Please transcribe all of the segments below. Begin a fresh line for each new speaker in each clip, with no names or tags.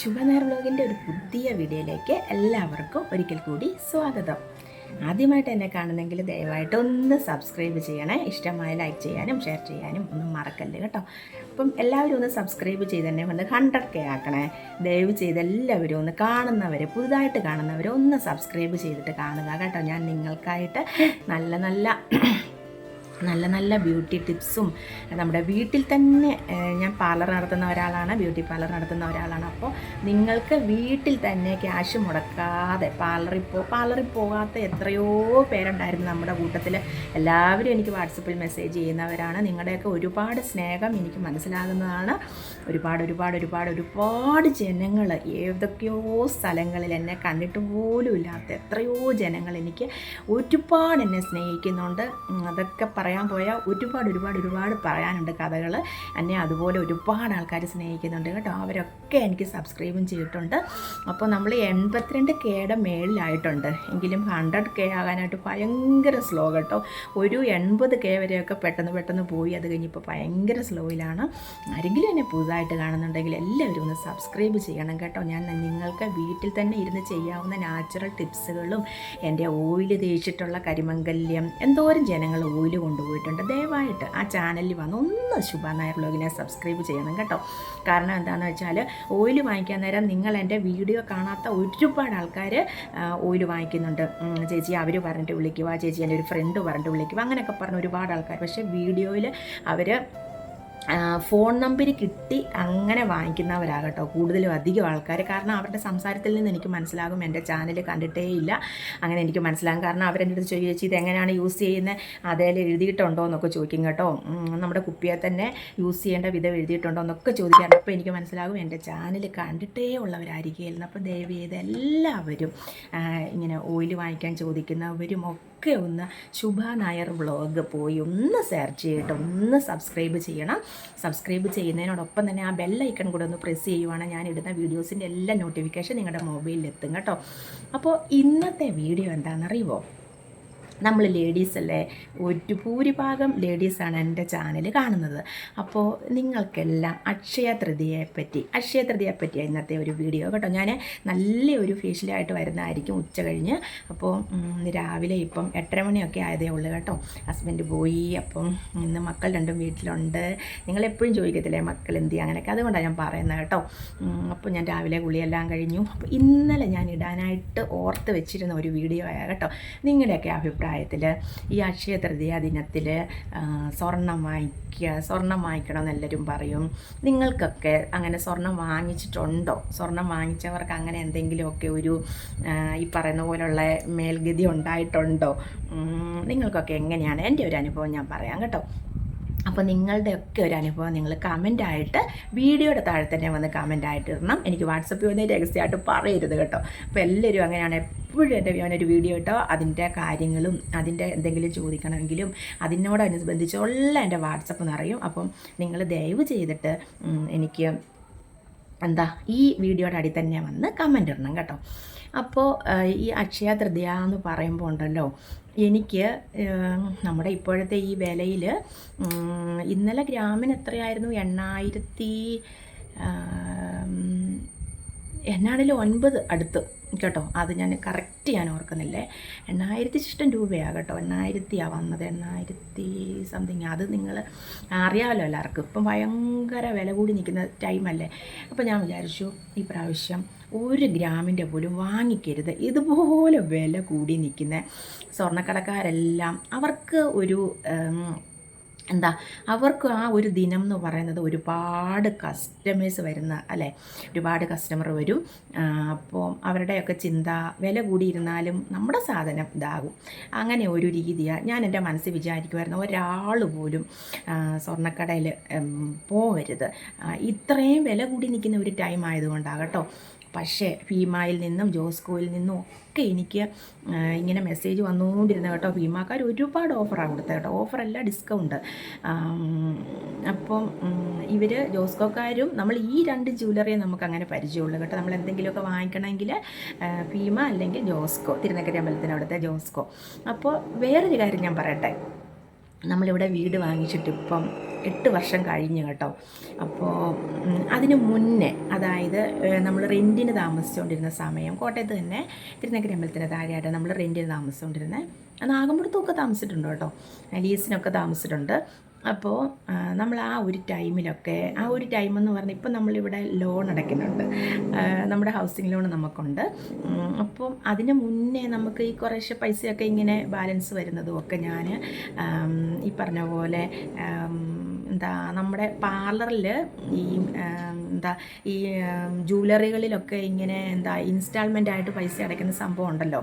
ശുഭനേർ വ്ലോഗിന്റെ ഒരു പുതിയ വീഡിയോയിലേക്ക് എല്ലാവർക്കും ഒരിക്കൽ കൂടി സ്വാഗതം. ആദ്യമായിട്ട് എന്നെ കാണുന്നെങ്കിൽ ദയവായിട്ട് ഒന്ന് സബ്സ്ക്രൈബ് ചെയ്യണേ. ഇഷ്ടമായ ലൈക്ക് ചെയ്യാനും ഷെയർ ചെയ്യാനും ഒന്നും മറക്കല്ലേ കേട്ടോ. അപ്പം എല്ലാവരും ഒന്ന് സബ്സ്ക്രൈബ് ചെയ്ത് തന്നെ വന്ന് ഹൺഡ്രഡ് കെ ആക്കണേ. ദയവ് ചെയ്ത് എല്ലാവരും ഒന്ന് കാണുന്നവർ പുതുതായിട്ട് കാണുന്നവരെ ഒന്ന് സബ്സ്ക്രൈബ് ചെയ്തിട്ട് കാണുക കേട്ടോ. ഞാൻ നിങ്ങൾക്കായിട്ട് നല്ല നല്ല നല്ല നല്ല ബ്യൂട്ടി ടിപ്സും നമ്മുടെ വീട്ടിൽ തന്നെ ഞാൻ പാർലർ നടത്തുന്ന ഒരാളാണ് ബ്യൂട്ടി പാർലർ നടത്തുന്ന ഒരാളാണ്. അപ്പോൾ നിങ്ങൾക്ക് വീട്ടിൽ തന്നെ ക്യാഷ് മുടക്കാതെ പാർലറിൽ പോ പാർലറിൽ പോകാത്ത എത്രയോ പേരുണ്ടായിരുന്നു നമ്മുടെ കൂട്ടത്തിൽ എല്ലാവരും എനിക്ക് വാട്സപ്പിൽ മെസ്സേജ് ചെയ്യുന്നവരാണ്. നിങ്ങളുടെയൊക്കെ ഒരുപാട് സ്നേഹം എനിക്ക് മനസ്സിലാകുന്നതാണ്. ഒരുപാട് ഒരുപാട് ഒരുപാട് ഒരുപാട് ജനങ്ങൾ ഏതൊക്കെയോ സ്ഥലങ്ങളിൽ എന്നെ കണ്ടിട്ട് പോലും ഇല്ലാത്ത എത്രയോ ജനങ്ങൾ എനിക്ക് ഒരുപാട് എന്നെ സ്നേഹിക്കുന്നുണ്ട്. അതൊക്കെ പറയാൻ പോയാൽ ഒരുപാട് ഒരുപാട് ഒരുപാട് പറയാനുണ്ട് കഥകൾ എന്നെ അതുപോലെ ഒരുപാട് ആൾക്കാർ സ്നേഹിക്കുന്നുണ്ട് കേട്ടോ. അവരൊക്കെ എനിക്ക് സബ്സ്ക്രൈബും ചെയ്തിട്ടുണ്ട്. അപ്പോൾ നമ്മൾ എൺപത്തിരണ്ട് കെയുടെ മേളിലായിട്ടുണ്ട്. എങ്കിലും ഹൺഡ്രഡ് കെ ആകാനായിട്ട് ഭയങ്കര സ്ലോ കേട്ടോ. ഒരു എൺപത് കെ വരെയൊക്കെ പെട്ടെന്ന് പെട്ടെന്ന് പോയി അത് കഴിഞ്ഞ് ഇപ്പോൾ ഭയങ്കര സ്ലോയിലാണ് ആരെങ്കിലും എന്നെ പുതുതായിട്ട് കാണുന്നുണ്ടെങ്കിൽ എല്ലാവരും ഒന്ന് സബ്സ്ക്രൈബ് ചെയ്യണം കേട്ടോ. ഞാൻ നിങ്ങൾക്ക് വീട്ടിൽ തന്നെ ഇരുന്ന് ചെയ്യാവുന്ന നാച്ചുറൽ ടിപ്സുകളും എന്റെ ഓയിൽ തേച്ചിട്ടുള്ള കരിമംഗല്യം എന്തോരം ജനങ്ങൾ ഓയിൽ കൊണ്ടുപോയിട്ടുണ്ട്. ദയവായിട്ട് ആ ചാനലിൽ വന്ന് ഒന്ന് ശുഭ നായർ ബ്ലോഗിനെ സബ്സ്ക്രൈബ് ചെയ്യണം കേട്ടോ. കാരണം എന്താണെന്ന് വെച്ചാൽ ഓയിൽ വാങ്ങിക്കാൻ നേരം നിങ്ങൾ എന്റെ വീഡിയോ കാണാത്ത ഒരുപാട് ആൾക്കാർ ഓയിൽ വാങ്ങിക്കുന്നുണ്ട്. ചേച്ചി അവർ പറഞ്ഞിട്ട് വിളിക്കുക ചേച്ചി എന്റെ ഒരു ഫ്രണ്ട് പറഞ്ഞിട്ട് വിളിക്കുക അങ്ങനെയൊക്കെ പറഞ്ഞ ഒരുപാട് ആൾക്കാർ പക്ഷേ വീഡിയോയിൽ അവർ ഫോൺ നമ്പർ കിട്ടി അങ്ങനെ വാങ്ങിക്കുന്നവരാകട്ടോ. കൂടുതലും അധികം ആൾക്കാർ കാരണം അവരുടെ സംസാരത്തിൽ നിന്ന് എനിക്ക് മനസ്സിലാകും. എന്റെ ചാനൽ കണ്ടിട്ടേ ഇല്ല അങ്ങനെ എനിക്ക് മനസ്സിലാകും. കാരണം അവരെന്റെ അടുത്ത് ചോദിച്ചു ഇത് എങ്ങനെയാണ് യൂസ് ചെയ്യുന്നത് അതേൽ എഴുതിയിട്ടുണ്ടോ എന്നൊക്കെ ചോദിക്കും കേട്ടോ. നമ്മുടെ കുപ്പിയെ തന്നെ യൂസ് ചെയ്യേണ്ട വിധം എഴുതിയിട്ടുണ്ടോ എന്നൊക്കെ ചോദിക്കാറുണ്ട്. അപ്പോൾ എനിക്ക് മനസ്സിലാകും എന്റെ ചാനൽ കണ്ടിട്ടേ ഉള്ളവരായിരിക്കും അപ്പോൾ ദയവ് ചെയ്ത് എല്ലാവരും ഇങ്ങനെ ഓയിൽ വാങ്ങിക്കാൻ ചോദിക്കുന്നവരും ഒക്കെ ഒന്ന് ശുഭ നായർ വ്ളോഗ് പോയി ഒന്ന് സെർച്ച് ചെയ്തിട്ട് ഒന്ന് സബ്സ്ക്രൈബ് ചെയ്യണം. സബ്സ്ക്രൈബ് ചെയ്യുന്നതിനോടൊപ്പം തന്നെ ആ ബെല്ലൈക്കൺ കൂടെ ഒന്ന് പ്രസ് ചെയ്യുവാണ്. ഞാൻ ഇടുന്ന വീഡിയോസിന്റെ എല്ലാ നോട്ടിഫിക്കേഷൻ നിങ്ങളുടെ മൊബൈലിൽ എത്തും കേട്ടോ. അപ്പോൾ ഇന്നത്തെ വീഡിയോ എന്താണെന്നറിയുമോ നമ്മൾ ലേഡീസ് അല്ലേ? ഒരു ഭൂരിഭാഗം ലേഡീസാണ് എന്റെ ചാനൽ കാണുന്നത്. അപ്പോൾ നിങ്ങൾക്കെല്ലാം അക്ഷയ തൃതീയയെപ്പറ്റി അക്ഷയ തൃതീയയെപ്പറ്റി ഇന്നത്തെ ഒരു വീഡിയോ കേട്ടോ. ഞാൻ നല്ല ഒരു ഫേഷ്യലായിട്ട് വരുന്നതായിരിക്കും ഉച്ച കഴിഞ്ഞ്. അപ്പോൾ രാവിലെ ഇപ്പം എട്ടര മണിയൊക്കെ ആയതേ ഉള്ളൂ കേട്ടോ. ഹസ്ബൻഡ് പോയി അപ്പം ഇന്ന് മക്കൾ രണ്ടും വീട്ടിലുണ്ട്. നിങ്ങളെപ്പോഴും ചോദിക്കത്തില്ലേ മക്കൾ എന്ത് ചെയ്യുക അങ്ങനെയൊക്കെ? അതുകൊണ്ടാണ് ഞാൻ പറയുന്നത് കേട്ടോ. അപ്പോൾ ഞാൻ രാവിലെ കുളിയെല്ലാം കഴിഞ്ഞു. അപ്പോൾ ഇന്നലെ ഞാൻ ഇടാനായിട്ട് ഓർത്ത് വെച്ചിരുന്ന ഒരു വീഡിയോ ആയ കേട്ടോ. നിങ്ങളുടെയൊക്കെ അഭിപ്രായത്തിൽ ഈ അക്ഷയ തൃതീയ ദിനത്തിൽ സ്വർണം വാങ്ങിക്കുക സ്വർണം വാങ്ങിക്കണം എന്നെല്ലാവരും പറയും. നിങ്ങൾക്കൊക്കെ അങ്ങനെ സ്വർണം വാങ്ങിച്ചിട്ടുണ്ടോ? സ്വർണം വാങ്ങിച്ചവർക്ക് അങ്ങനെ എന്തെങ്കിലുമൊക്കെ ഒരു ഈ പറയുന്ന പോലുള്ള മേൽഗതി ഉണ്ടായിട്ടുണ്ടോ? നിങ്ങൾക്കൊക്കെ എങ്ങനെയാണ്? എന്റെ ഒരു അനുഭവം ഞാൻ പറയാം കേട്ടോ. അപ്പോൾ നിങ്ങളുടെയൊക്കെ ഒരു അനുഭവം നിങ്ങൾ കമന്റായിട്ട് വീഡിയോയുടെ താഴെ തന്നെ വന്ന് കമന്റായിട്ട് ഇടണം. എനിക്ക് വാട്സപ്പിൽ വന്ന് രഹസ്യമായിട്ട് പറയരുത് കേട്ടോ. അപ്പോൾ എല്ലാവരും അങ്ങനെയാണ് എപ്പോഴും എന്റെ ഞാനൊരു വീഡിയോ ഇട്ടോ അതിന്റെ കാര്യങ്ങളും അതിന്റെ എന്തെങ്കിലും ചോദിക്കണമെങ്കിലും അതിനോടനുബന്ധിച്ചുള്ള എന്റെ വാട്സപ്പ് നിറയും അപ്പം നിങ്ങൾ ദയവ് ചെയ്തിട്ട് എനിക്ക് എന്താ ഈ വീഡിയോയുടെ അടി തന്നെ വന്ന് കമന്റ് ഇടണം കേട്ടോ. അപ്പോൾ ഈ അക്ഷയ തൃതീയ എന്ന് പറയുമ്പോൾ ഉണ്ടല്ലോ എനിക്ക് നമ്മുടെ ഇപ്പോഴത്തെ ഈ വിലയിൽ ഇന്നലെ ഗ്രാമിന് എത്രയായിരുന്നു? എണ്ണായിരത്തി എന്നാണേലും ഒൻപത് അടുത്ത്. കേട്ടോ? അത് ഞാൻ കറക്റ്റ് ഞാൻ ഓർക്കുന്നില്ലേ? എണ്ണായിരത്തി ശിഷ്ടം രൂപയാണ് കേട്ടോ. എണ്ണായിരത്തിയാണ് വന്നത്. എണ്ണായിരത്തി സംതിങ് അത് നിങ്ങൾ അറിയാമല്ലോ എല്ലാവർക്കും. ഇപ്പം ഭയങ്കര വില കൂടി നിൽക്കുന്ന ടൈമല്ലേ അപ്പോൾ ഞാൻ വിചാരിച്ചു ഈ പ്രാവശ്യം ഒരു ഗ്രാമിന്റെ പോലും വാങ്ങിക്കരുത്. ഇതുപോലെ വില കൂടി നിൽക്കുന്ന സ്വർണക്കടക്കാരെല്ലാം അവർക്ക് ഒരു എന്താ അവർക്ക് ആ ഒരു ദിനം എന്ന് പറയുന്നത് ഒരുപാട് കസ്റ്റമേഴ്സ് വരുന്ന അല്ലേ? ഒരുപാട് കസ്റ്റമർ വരും. അപ്പോൾ അവരുടെയൊക്കെ ചിന്ത വില കൂടിയിരുന്നാലും നമ്മുടെ സാധനം ഇതാകും. അങ്ങനെ ഒരു രീതിയാണ് ഞാൻ എന്റെ മനസ്സിൽ വിചാരിക്കുമായിരുന്നു ഒരാൾ പോലും സ്വർണക്കടയിൽ പോകരുത്. ഇത്രയും വില കൂടി നിൽക്കുന്ന ഒരു ടൈം ആയതുകൊണ്ടാണ് കേട്ടോ. പക്ഷേ ഭീമായിൽ നിന്നും ജോസ്കോയിൽ നിന്നും ഒക്കെ എനിക്ക് ഇങ്ങനെ മെസ്സേജ് വന്നുകൊണ്ടിരുന്ന കേട്ടോ. ഭീമാക്കാർ ഒരുപാട് ഓഫറാണ് കൊടുത്തത് കേട്ടോ. ഓഫറല്ല ഡിസ്കൗണ്ട് അപ്പം ഇവർ ജോസ്കോക്കാരും നമ്മൾ ഈ രണ്ട് ജ്വല്ലറിയെ നമുക്ക് അങ്ങനെ പരിചയമുള്ളൂ കേട്ടോ. നമ്മൾ എന്തെങ്കിലുമൊക്കെ വാങ്ങിക്കണമെങ്കിൽ ഭീമ അല്ലെങ്കിൽ ജോസ്കോ തിരുനക്കര അമ്പലത്തിന് അവിടുത്തെ ജോസ്കോ. അപ്പോൾ വേറൊരു കാര്യം ഞാൻ പറയട്ടെ. നമ്മളിവിടെ വീട് വാങ്ങിച്ചിട്ട് ഇപ്പം എട്ട് വർഷം കഴിഞ്ഞു കേട്ടോ. അപ്പോൾ അതിന് മുന്നേ അതായത് നമ്മൾ റെന്റിന് താമസിച്ചുകൊണ്ടിരുന്ന സമയം കോട്ടയത്ത് തന്നെ തിരുനക്കര അമ്പലത്തിന് താഴെയായിട്ട് നമ്മൾ റെന്റിന് താമസിച്ചുകൊണ്ടിരുന്നത് നാഗമ്പുറത്തൊക്കെ താമസിച്ചിട്ടുണ്ട് കേട്ടോ? ലീസിനൊക്കെ താമസിച്ചിട്ടുണ്ട്. അപ്പോൾ നമ്മൾ ആ ഒരു ടൈമിലൊക്കെ ആ ഒരു ടൈം എന്ന് പറഞ്ഞാൽ ഇപ്പം നമ്മളിവിടെ ലോൺ അടയ്ക്കുന്നുണ്ട്. നമ്മുടെ ഹൗസിംഗ് ലോൺ നമുക്കുണ്ട്. അപ്പം അതിന് മുന്നേ നമുക്ക് ഈ കുറേശ്ശെ പൈസയൊക്കെ ഇങ്ങനെ ബാലൻസ് വരുന്നതും ഒക്കെ ഞാൻ ഈ പറഞ്ഞ പോലെ എന്താ നമ്മുടെ പാർലറിൽ ഈ എന്താ ഈ ജൂവലറികളിലൊക്കെ ഇങ്ങനെ എന്താ ഇൻസ്റ്റാൾമെന്റ് ആയിട്ട് പൈസ അടയ്ക്കുന്ന സംഭവം ഉണ്ടല്ലോ.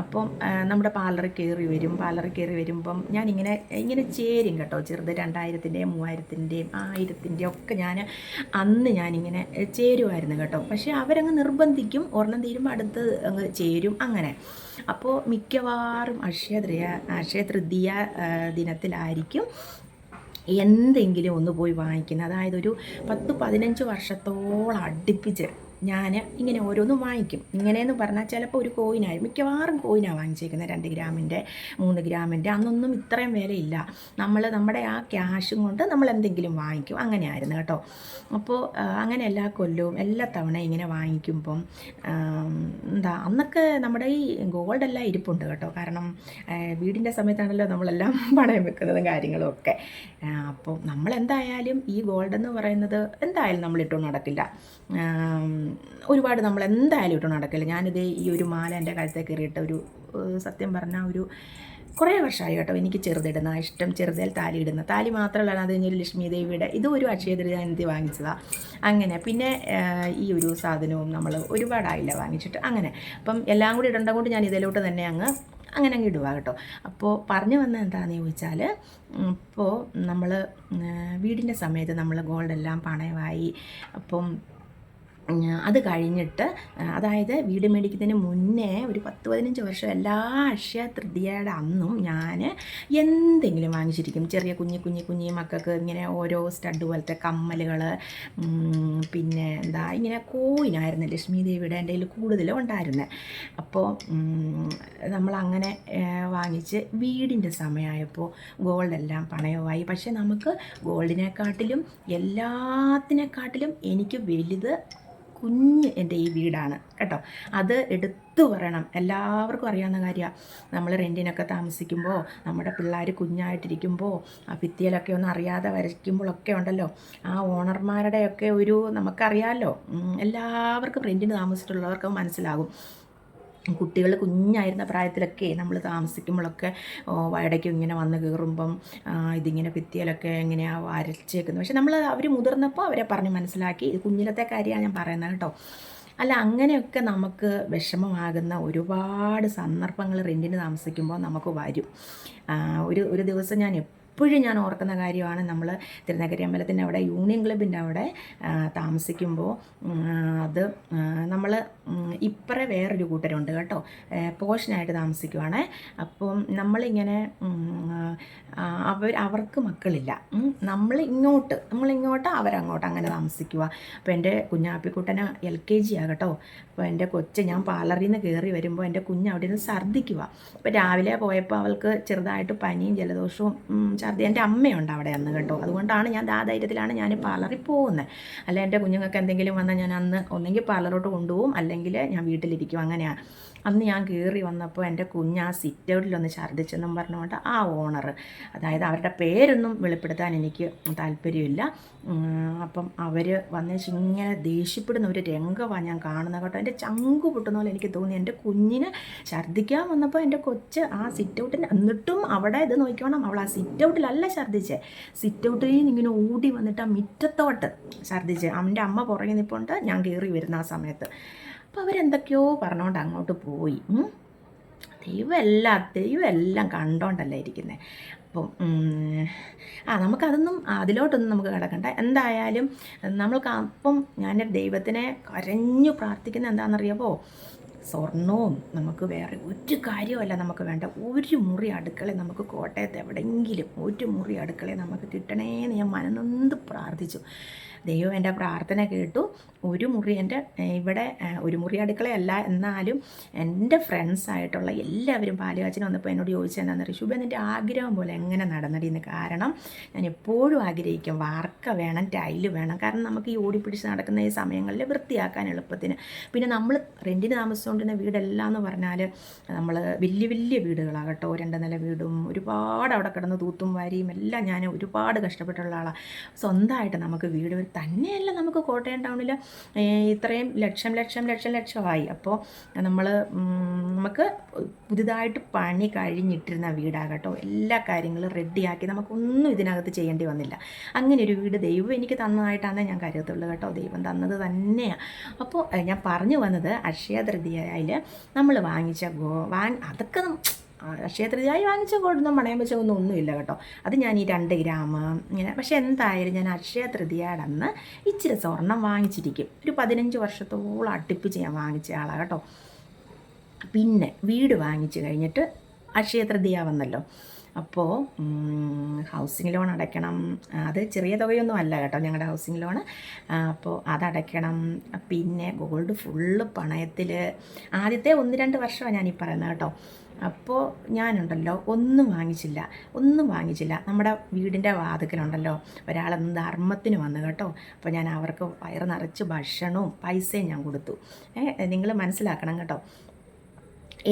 അപ്പം നമ്മുടെ പാർലറിൽ കയറി വരും പാർലറിൽ കയറി വരുമ്പം ഞാനിങ്ങനെ ഇങ്ങനെ ചേരും കേട്ടോ. ചെറുത് രണ്ടായിരത്തിന്റെയും മൂവായിരത്തിന്റെയും ആയിരത്തിന്റെയും ഒക്കെ ഞാൻ അന്ന് ഞാനിങ്ങനെ ചേരുമായിരുന്നു കേട്ടോ. പക്ഷേ അവരങ്ങ് നിർബന്ധിക്കും ഒരെണ്ണം തീരുമ്പോൾ അടുത്ത് അങ്ങ് ചേരും അങ്ങനെ. അപ്പോൾ മിക്കവാറും അക്ഷയ അക്ഷയ തൃതീയ ദിനത്തിലായിരിക്കും എന്തെങ്കിലും ഒന്ന് പോയി വാങ്ങിക്കുന്നത് അതായത് ഒരു പത്ത് പതിനഞ്ച് വർഷത്തോളം അടുപ്പിച്ച് ഞാൻ ഇങ്ങനെ ഓരോന്നും വാങ്ങിക്കും. ഇങ്ങനെയെന്ന് പറഞ്ഞാൽ ചിലപ്പോൾ ഒരു കോയിനായി മിക്കവാറും കോയിനാണ് വാങ്ങിച്ചേക്കുന്നത് രണ്ട് ഗ്രാമിന്റെ മൂന്ന് ഗ്രാമിന്റെ അന്നൊന്നും ഇത്രയും വിലയില്ല. നമ്മൾ നമ്മുടെ ആ ക്യാഷും കൊണ്ട് നമ്മൾ എന്തെങ്കിലും വാങ്ങിക്കും. അങ്ങനെയായിരുന്നു കേട്ടോ. അപ്പോൾ അങ്ങനെ എല്ലാ കൊല്ലവും എല്ലാ തവണ ഇങ്ങനെ വാങ്ങിക്കുമ്പം എന്താ അന്നൊക്കെ നമ്മുടെ ഈ ഗോൾഡെല്ലാം ഇരിപ്പുണ്ട് കേട്ടോ. കാരണം വീടിന്റെ സമയത്താണല്ലോ നമ്മളെല്ലാം പണയം വെക്കുന്നതും കാര്യങ്ങളും ഒക്കെ. അപ്പോൾ നമ്മളെന്തായാലും ഈ ഗോൾഡ് എന്ന് പറയുന്നത് എന്തായാലും നമ്മൾ ഇട്ടുകൊണ്ട് നടക്കില്ല. ഒരുപാട് നമ്മൾ എന്തായാലും ഇട്ട് നടക്കില്ല. ഞാനിത് ഈ ഒരു മാല എന്റെ കഴുത്തേ കയറിയിട്ട് ഒരു സത്യം പറഞ്ഞാൽ ഒരു കുറേ വർഷമായി കേട്ടോ എനിക്ക് ചെറുതിടുന്ന ഇഷ്ടം ചെറുതേൽ താലി ഇടുന്ന. താലി മാത്രമല്ല അത് കഴിഞ്ഞൊരു ലക്ഷ്മി ദേവിയുടെ ഇതും ഒരു അക്ഷയതൃതി വാങ്ങിച്ചതാണ് അങ്ങനെ പിന്നെ ഈ ഒരു സാധനവും നമ്മൾ ഒരുപാടായില്ല വാങ്ങിച്ചിട്ട്. അങ്ങനെ അപ്പം എല്ലാം കൂടി ഇടേണ്ട കൊണ്ട് ഞാൻ ഇതിലോട്ട് തന്നെ അങ്ങ് അങ്ങനെ അങ്ങ് ഇടുക കേട്ടോ. അപ്പോൾ പറഞ്ഞു വന്ന എന്താണെന്ന് ചോദിച്ചാൽ ഇപ്പോൾ നമ്മൾ വീടിന്റെ സമയത്ത് നമ്മൾ ഗോൾഡെല്ലാം പണയമായി അപ്പം അത് കഴിഞ്ഞിട്ട് അതായത് വീട് മേടിക്കുന്നതിന് മുന്നേ ഒരു പത്ത് പതിനഞ്ച് വർഷം എല്ലാ അക്ഷയ തൃതീയയുടെ അന്നും ഞാൻ എന്തെങ്കിലും വാങ്ങിച്ചിരിക്കും. ചെറിയ കുഞ്ഞി കുഞ്ഞി കുഞ്ഞി മക്കൾക്ക് ഇങ്ങനെ ഓരോ സ്റ്റഡ് പോലത്തെ കമ്മലുകൾ പിന്നെ എന്താ ഇങ്ങനെ കോയിനായിരുന്നു ലക്ഷ്മി ദേവിയുടെ എന്റെ കയ്യിൽ കൂടുതലും ഉണ്ടായിരുന്നത് അപ്പോൾ നമ്മളങ്ങനെ വാങ്ങിച്ച് വീടിന്റെ സമയമായപ്പോൾ ഗോൾഡെല്ലാം പണയമായി പക്ഷേ നമുക്ക് ഗോൾഡിനെക്കാട്ടിലും എല്ലാത്തിനെക്കാട്ടിലും എനിക്ക് വലുത് കുഞ്ഞ് എന്റെ ഈ വീടാണ് കേട്ടോ. അത് എടുത്തു പറയണം എല്ലാവർക്കും അറിയാവുന്ന കാര്യമാണ് നമ്മൾ റെന്റിനൊക്കെ താമസിക്കുമ്പോൾ നമ്മുടെ പിള്ളേർ കുഞ്ഞായിട്ടിരിക്കുമ്പോൾ ആ ഭിത്തിയിലൊക്കെ ഒന്നും അറിയാതെ വരയ്ക്കുമ്പോഴൊക്കെ ഉണ്ടല്ലോ. ആ ഓണർമാരുടെയൊക്കെ ഒരു നമുക്കറിയാമല്ലോ എല്ലാവർക്കും റെന്റിന് താമസിച്ചിട്ടുള്ളവർക്ക് മനസ്സിലാകും. കുട്ടികൾ കുഞ്ഞായിരുന്ന പ്രായത്തിലൊക്കെ നമ്മൾ താമസിക്കുമ്പോഴൊക്കെ വയടയ്ക്ക് ഇങ്ങനെ വന്ന് കയറുമ്പം ഇതിങ്ങനെ ഭിത്തിയിലൊക്കെ ഇങ്ങനെയാണ് വരച്ചേക്കുന്നത് പക്ഷെ നമ്മൾ അവർ മുതിർന്നപ്പോൾ അവരെ പറഞ്ഞ് മനസ്സിലാക്കി. ഇത് കുഞ്ഞിലത്തെ കാര്യമാണ് ഞാൻ പറയുന്നത് കേട്ടോ. അല്ല അങ്ങനെയൊക്കെ നമുക്ക് വിഷമമാകുന്ന ഒരുപാട് സന്ദർഭങ്ങൾ റെന്റിന് താമസിക്കുമ്പോൾ നമുക്ക് വരും. ഒരു ഒരു ദിവസം ഞാൻ എപ്പോഴും ഞാൻ ഓർക്കുന്ന കാര്യമാണ് നമ്മൾ തിരുനഗരി അമ്പലത്തിന്റെ അവിടെ യൂണിയൻ ക്ലബിന്റെ അവിടെ താമസിക്കുമ്പോൾ അത് നമ്മൾ ഇപ്പറേ വേറൊരു കൂട്ടരുണ്ട് കേട്ടോ. പോഷനായിട്ട് താമസിക്കുവാണേ. അപ്പം നമ്മളിങ്ങനെ അവർ അവർക്ക് മക്കളില്ല. നമ്മൾ ഇങ്ങോട്ട് നമ്മൾ ഇങ്ങോട്ട് അവരങ്ങോട്ട് അങ്ങനെ താമസിക്കുക അപ്പോൾ എന്റെ കുഞ്ഞാപ്പിക്കുട്ടന് എൽ കെ ജി ആകട്ടോ കേട്ടോ. അപ്പോൾ എന്റെ കൊച്ച് ഞാൻ പാർലറിൽ നിന്ന് കയറി വരുമ്പോൾ എന്റെ കുഞ്ഞ് അവിടെ നിന്ന് ഛർദ്ദിക്കുക അപ്പോൾ രാവിലെ പോയപ്പോൾ അവൾക്ക് ചെറുതായിട്ട് പനിയും ജലദോഷവും ഛർദ്ദി. എന്റെ അമ്മയുണ്ട് അവിടെ അന്ന് കേട്ടോ. അതുകൊണ്ടാണ് ഞാൻ ആ ധൈര്യത്തിലാണ് ഞാൻ പാർലറിൽ പോകുന്നത് അല്ല എന്റെ കുഞ്ഞുങ്ങൾക്ക് എന്തെങ്കിലും വന്നാൽ ഞാൻ അന്ന് ഒന്നെങ്കിൽ പാർലറോട്ട് കൊണ്ടുപോകും അല്ലെങ്കിൽ ഞാൻ വീട്ടിലിരിക്കും. അങ്ങനെയാണ് അന്ന് ഞാൻ കയറി വന്നപ്പോൾ എന്റെ കുഞ്ഞ് ആ സിറ്റ് ഔട്ടിലൊന്ന് ഛർദ്ദിച്ചെന്നും പറഞ്ഞുകൊണ്ട് ആ ഓണർ അതായത് അവരുടെ പേരൊന്നും വെളിപ്പെടുത്താൻ എനിക്ക് താല്പര്യമില്ല. അപ്പം അവർ വന്നേച്ച് ഇങ്ങനെ ദേഷ്യപ്പെടുന്ന ഒരു രംഗമാണ് ഞാൻ കാണുന്ന കേട്ടോ. എന്റെ ചങ്കു പൊട്ടുന്ന പോലെ എനിക്ക് തോന്നി. എന്റെ കുഞ്ഞിനെ ഛർദ്ദിക്കാൻ വന്നപ്പോൾ എന്റെ കൊച്ച് ആ സിറ്റ് ഔട്ടിന് എന്നിട്ടും അവിടെ ഇത് നോക്കിക്കോണം. അവൾ ആ സിറ്റ് ഔട്ടിലല്ല ഛർദ്ദിച്ചേ. സിറ്റ് ഔട്ടിൽ ഇങ്ങനെ ഓടി വന്നിട്ട് ആ മിറ്റത്തോട്ട് ഛർദ്ദിച്ച്. അവന്റെ അമ്മ പുറകെ നിൽപ്പുണ്ട് ഞാൻ കയറി വരുന്ന ആ സമയത്ത്. അപ്പോൾ അവരെന്തൊക്കെയോ പറഞ്ഞുകൊണ്ട് അങ്ങോട്ട് പോയി. ഉം. ദൈവം എല്ലാം ദൈവം എല്ലാം കണ്ടോണ്ടല്ലേ ഇരിക്കുന്നത് അപ്പം ആ നമുക്കതൊന്നും അതിലോട്ടൊന്നും നമുക്ക് കിടക്കണ്ട. എന്തായാലും നമ്മൾക്ക് അപ്പം ഞാൻ ദൈവത്തിനെ കരഞ്ഞു പ്രാർത്ഥിക്കുന്ന എന്താണെന്നറിയാമോ സ്വർണവും നമുക്ക് വേറെ ഒരു കാര്യമല്ല നമുക്ക് വേണ്ട. ഒരു മുറി അടുക്കള നമുക്ക് കോട്ടയത്ത് എവിടെയെങ്കിലും ഒരു മുറി അടുക്കള നമുക്ക് കിട്ടണേന്ന് ഞാൻ മനനൊന്ന് പ്രാർത്ഥിച്ചു. ദൈവം എന്റെ പ്രാർത്ഥന കേട്ടു. ഒരു മുറി എന്റെ ഇവിടെ ഒരു മുറി അടുക്കളയല്ല എന്നാലും എന്റെ ഫ്രണ്ട്സായിട്ടുള്ള എല്ലാവരും പാലുകാച്ചിന് വന്നപ്പോൾ എന്നോട് ചോദിച്ചത് എന്താണെന്ന് അറിയാം? ആഗ്രഹം പോലെ എങ്ങനെ നടന്നടിയെന്ന് കാരണം ഞാൻ എപ്പോഴും ആഗ്രഹിക്കും വാർക്ക വേണം ടൈൽ വേണം. കാരണം നമുക്ക് ഈ ഓടിപ്പിടിച്ച് നടക്കുന്ന ഈ സമയങ്ങളിൽ വൃത്തിയാക്കാൻ എളുപ്പത്തിന്. പിന്നെ നമ്മൾ റെന്റിന് താമസിച്ചുകൊണ്ടിരുന്ന വീടെല്ലാം എന്ന് പറഞ്ഞാൽ നമ്മൾ വലിയ വലിയ വീടുകളാണ് കേട്ടോ. രണ്ട് നില വീടും ഒരുപാട് അവിടെ കിടന്ന് തൂത്തും വാരിയും എല്ലാം ഞാൻ ഒരുപാട് കഷ്ടപ്പെട്ടുള്ള ആളാണ് സ്വന്തമായിട്ട് നമുക്ക് വീട് തന്നെയല്ല നമുക്ക് കോട്ടയം ടൗണിൽ ഇത്രയും ലക്ഷം ലക്ഷം ലക്ഷം ലക്ഷമായി. അപ്പോൾ നമ്മൾ നമുക്ക് പുതുതായിട്ട് പണി കഴിഞ്ഞിട്ടിരുന്ന വീടാകട്ടോ. കേട്ടോ എല്ലാ കാര്യങ്ങളും റെഡിയാക്കി നമുക്കൊന്നും ഇതിനകത്ത് ചെയ്യേണ്ടി വന്നില്ല. അങ്ങനെ ഒരു വീട് ദൈവം എനിക്ക് തന്നതായിട്ടാണ് ഞാൻ കരുതത്തുള്ളൂ കേട്ടോ. ദൈവം തന്നത് തന്നെയാണ് അപ്പോൾ ഞാൻ പറഞ്ഞു വന്നത് അക്ഷയ തൃതീയയിൽ നമ്മൾ വാങ്ങിച്ച ഗോ വാങ്ങി അതൊക്കെ നം- ആ, അക്ഷയ തൃതീയായി വാങ്ങിച്ച കൊണ്ടൊന്നും പണയം വെച്ചൊന്നും ഒന്നുമില്ല കേട്ടോ. അത് ഞാൻ ഈ രണ്ട് ഗ്രാം ഇങ്ങനെ പക്ഷെ എന്തായാലും ഞാൻ അക്ഷയ തൃതീയയുടെ അന്ന് ഇച്ചിരി സ്വർണം വാങ്ങിച്ചിരിക്കും. ഒരു പതിനഞ്ച് വർഷത്തോളം അടുപ്പിച്ച് ഞാൻ വാങ്ങിച്ച ആളാണ് കേട്ടോ. പിന്നെ വീട് വാങ്ങിച്ചു കഴിഞ്ഞിട്ട് അക്ഷയ തൃതീയ വന്നല്ലോ അപ്പോൾ ഹൗസിംഗ് ലോൺ അടയ്ക്കണം. അത് ചെറിയ തുകയൊന്നും അല്ല കേട്ടോ ഞങ്ങളുടെ ഹൗസിംഗ് ലോണ് അപ്പോൾ അതടയ്ക്കണം. പിന്നെ ഗോൾഡ് ഫുള്ള് പണയത്തിൽ ആദ്യത്തെ ഒന്ന് രണ്ട് വർഷമാണ് ഞാനീ പറയുന്നത് കേട്ടോ. അപ്പോൾ ഞാനുണ്ടല്ലോ ഒന്നും വാങ്ങിച്ചില്ല ഒന്നും വാങ്ങിച്ചില്ല. നമ്മുടെ വീടിന്റെ വാതിക്കലുണ്ടല്ലോ ഒരാളൊന്ന് ധർമ്മത്തിന് വന്നു കേട്ടോ. അപ്പോൾ ഞാൻ അവർക്ക് വയറ് നിറച്ച് ഭക്ഷണവും പൈസയും ഞാൻ കൊടുത്തു. നിങ്ങൾ മനസ്സിലാക്കണം കേട്ടോ.